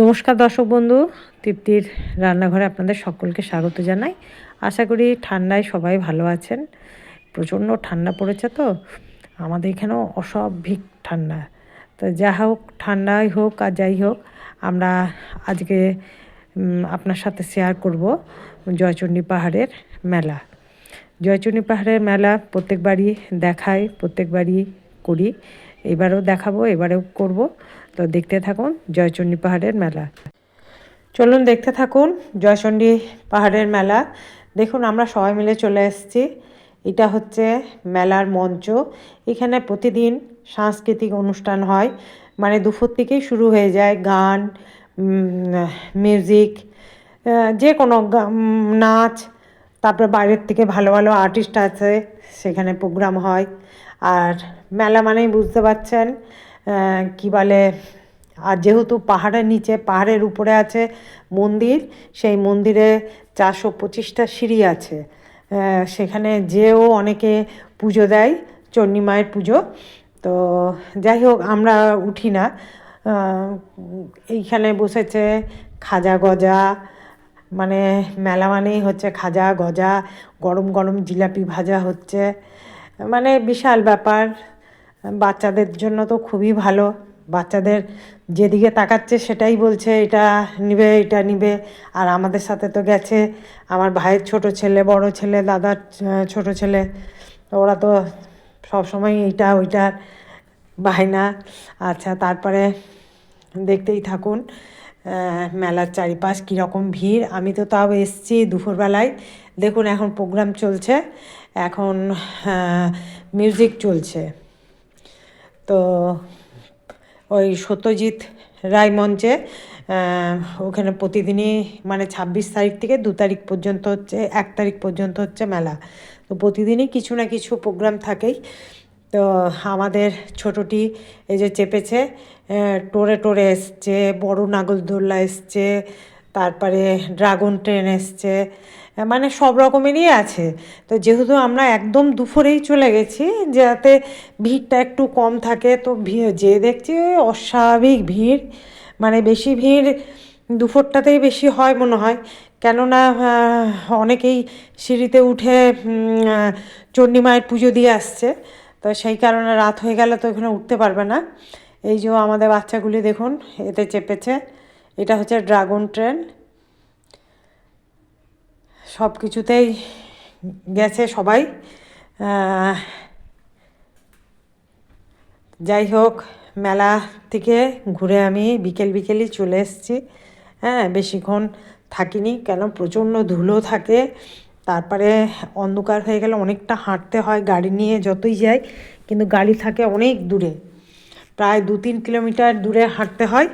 নমস্কার দর্শক বন্ধু, তৃপ্তির রান্নাঘরে আপনাদের সকলকে স্বাগত জানাই। আশা করি ঠান্ডায় সবাই ভালো আছেন। প্রচণ্ড ঠান্ডা পড়েছে তো, আমাদের এখানেও অস্বাভাবিক ঠান্ডা। তো যা হোক, ঠান্ডাই হোক আর যাই হোক, আমরা আজকে আপনার সাথে শেয়ার করব জয়চণ্ডী পাহাড়ের মেলা। জয়চণ্ডী পাহাড়ের মেলা প্রত্যেকবারই দেখাই, প্রত্যেকবারই করি। এবারেও দেখাবো, এবারেও করব। তো দেখতে থাকুন জয়চণ্ডী পাহাড়ের মেলা। চলুন দেখতে থাকুন জয়চণ্ডী পাহাড়ের মেলা। দেখুন, আমরা সবাই মিলে চলে এসেছি। এটা হচ্ছে মেলার মঞ্চ। এখানে প্রতিদিন সাংস্কৃতিক অনুষ্ঠান হয়। মানে দুপুর থেকেই শুরু হয়ে যায় গান মিউজিক যে কোনো নাচ। তারপরে বাইরের থেকে ভালো ভালো আর্টিস্ট আছে, সেখানে প্রোগ্রাম হয়। আর মেলা মানেই বুঝতে পারছেন কি বলে, আর যেহেতু পাহাড়ের নিচে, পাহাড়ের উপরে আছে মন্দির, সেই মন্দিরে চারশো পঁচিশটা সিঁড়ি আছে। সেখানে যেও অনেকে পুজো দেয়, চণ্ডী মায়ের পুজো। তো যাই হোক, আমরা উঠি না। এইখানে বসেছে খাজা গজা মানে মেলা মানেই হচ্ছে খাজা গজা, গরম গরম জিলাপি ভাজা হচ্ছে। মানে বিশাল ব্যাপার। বাচ্চাদের জন্য তো খুবই ভালো। বাচ্চাদের যেদিকে তাকাচ্ছে সেটাই বলছে, এটা নিবে এটা নিবে। আর আমাদের সাথে তো গেছে আমার ভাইয়ের ছোট ছেলে, বড় ছেলে, দাদার ছোট ছেলে। ওরা তো সবসময় এইটা ওইটার বায়না। আচ্ছা তারপরে দেখতেই থাকুন মেলার চারিপাশ কীরকম ভিড়। আমি তো তাও এসছি দুপুরবেলায়। দেখুন, এখন প্রোগ্রাম চলছে। এখন মিউজিক চলছে। তো ওই সত্যজিৎ রায় মঞ্চে ওখানে প্রতিদিনই মানে ছাব্বিশ তারিখ থেকে দু তারিখ পর্যন্ত হচ্ছে, এক তারিখ পর্যন্ত হচ্ছে মেলা। তো প্রতিদিনই কিছু না কিছু প্রোগ্রাম থাকেই। তো আমাদের ছোটটি এই যে চেপেছে টোরে টোরে এসছে, বড় নাগরদোল্লা এসছে তারপরে ড্রাগন ট্রেন এসছে মানে সব রকমেরই আছে। তো যেহেতু আমরা একদম দুপুরেই চলে গেছি যাতে ভিড়টা একটু কম থাকে তো ভি- যে দেখছি অস্বাভাবিক ভিড় মানে বেশি ভিড় দুপুরটাতেই বেশি হয় মনে হয়। কেননা অনেকেই সিঁড়িতে উঠে উম, আহ, চণ্ডী মায়ের পুজো দিয়ে আসছে। তো সেই কারণে রাত হয়ে গেলে তো এখানে উঠতে পারবে না। এই যে আমাদের বাচ্চাগুলি দেখুন এতে চেপেছে। এটা হচ্ছে ড্রাগন ট্রেন। সব কিছুতেই গেছে সবাই। যাই হোক, মেলা থেকে ঘুরে আমি বিকেল বিকেলই চলে এসেছি। হ্যাঁ বেশিক্ষণ থাকিনি, কেন প্রচণ্ড ধুলো থাকে। তারপরে অন্ধকার হয়ে গেলে অনেকটা হাঁটতে হয় গাড়ি নিয়ে যতই যাই, কিন্তু গাড়ি থাকে অনেক দূরে। প্রায় দু তিন কিলোমিটার দূরে হাঁটতে হয়।